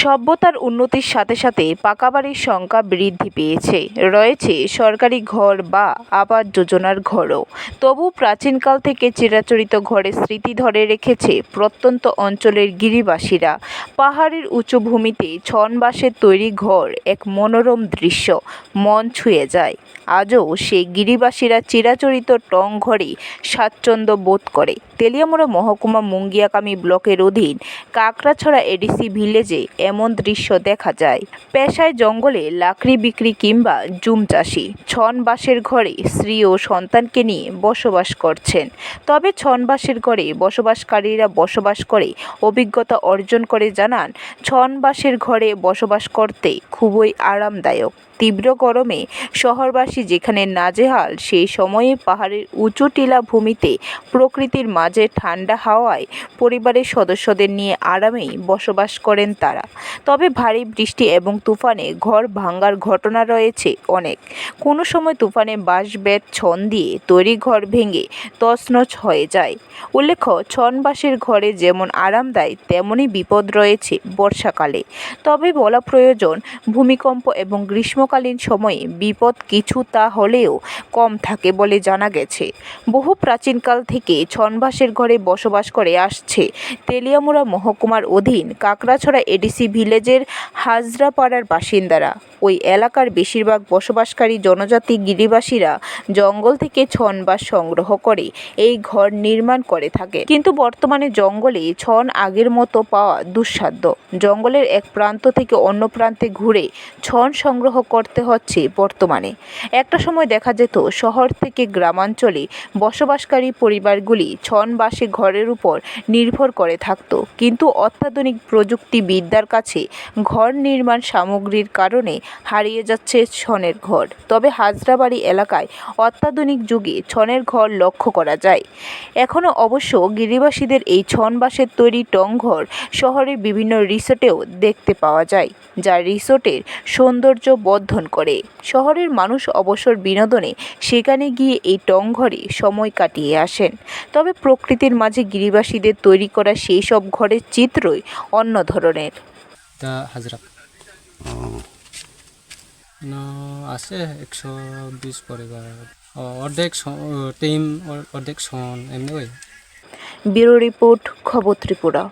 সভ্যতার উন্নতির সাথে সাথে পাকা বাড়ির সংখ্যা বৃদ্ধি পেয়েছে। রয়েছে সরকারি ঘর বা আবাস যোজনার ঘরও। তবু প্রাচীনকাল থেকে চিরাচরিত ঘরের স্মৃতি ধরে রেখেছে প্রত্যন্ত অঞ্চলের গিরিবাসীরা। পাহাড়ের উঁচু ভূমিতে ছন তৈরি ঘর এক মনোরম দৃশ্য, মন ছুঁয়ে যায়। আজও সেই গিরিবাসীরা চিরাচরিত টং ঘরে স্বাচ্ছন্দ্য বোধ করে। তেলিয়ামুড়া মহকুমা মুঙ্গিয়াকামী ব্লকের অধীন কাকড়াছড়া এডিসি ভিলেজে এমন দৃশ্য দেখা যায়। পেশায় জঙ্গলে লাকড়ি বিক্রি কিংবা জুম চাষি ছন বাঁশের ঘরে স্ত্রী ও সন্তানকে নিয়ে বসবাস করছেন। তবে ছন বাঁশের ঘরে বসবাসকারীরা বসবাস করে অভিজ্ঞতা অর্জন করে জানান ছন বাঁশের ঘরে বসবাস করতে খুবই আরামদায়ক। তীব্র গরমে শহরবাসী যেখানে নাজেহাল, সেই সময়ে পাহাড়ের উঁচু টিলা ভূমিতে প্রকৃতির মাঝে ঠান্ডা হাওয়ায় পরিবারের সদস্যদের নিয়ে আরামেই বসবাস করেন তারা। তবে ভারী বৃষ্টি এবং তুফানে ঘর ভাঙার ঘটনা রয়েছে অনেক। কোনো সময় তুফানে বাঁশ বেত ছন দিয়ে তৈরি ঘর ভেঙে তছনছ হয়ে যায়। উল্লেখ্য ছন ঘরে যেমন আরাম দেয়, তেমনই বিপদ রয়েছে বর্ষাকালে। তবে বলা প্রয়োজন, ভূমিকম্প এবং গ্রীষ্মকালীন সময়ে বিপদ কিছু তা হলেও কম থাকে বলে জানা গেছে। বহু প্রাচীনকাল থেকে ছনবাসের ঘরে বসবাস করে আসছে। তেলিয়ামুড়া মহকুমার অধীন কাকড়াছড়া এডিসি ভিলেজের হাজরাপাড়ার বাসিন্দারা। ওই এলাকার বেশিরভাগ বসবাসকারী জনজাতি গিরিবাসীরা জঙ্গল থেকে ছনবাস সংগ্রহ করে, এই ঘর নির্মাণ করে থাকে। কিন্তু বর্তমানে জঙ্গলে ছন আগের মতো পাওয়া দুঃসাধ্য। জঙ্গলের এক প্রান্ত থেকে অন্য প্রান্তে ঘুরে ছন সংগ্রহ করতে হচ্ছে বর্তমানে। একটা সময় দেখা যেত শহর থেকে গ্রামাঞ্চলে বসবাসকারী পরিবারগুলি ছন বাসে ঘরের উপর নির্ভর করে থাকতো। কিন্তু অত্যাধুনিক প্রযুক্তিবিদ্যার কাছে ঘর নির্মাণ সামগ্রীর কারণে হারিয়ে যাচ্ছে ছনের ঘর। তবে হাজরাবাড়ি এলাকায় অত্যাধুনিক যুগে ছনের ঘর লক্ষ্য করা যায়। এখনও অবশ্য গিরিবাসীদের এই ছন তৈরি টং ঘর শহরের বিভিন্ন রিসোর্টেও দেখতে পাওয়া যায়, যা রিসোর্টের সৌন্দর্য বর্ধন করে। শহরের মানুষ অবসর বিনোদনে সেখানে গিয়ে এই টং ঘরে সময় কাটিয়ে আসেন। তবে প্রকৃতির মাঝে গিরিবাসীদের তৈরি করা সেই সব ঘরের চিত্রই অন্য ধরনের। হাজরা। না আছে একশো বিশ পরিবার। অর্ধেক টিম অর্ধেক সন এমনি ব্যুরো রিপোর্ট খবর ত্রিপুরা।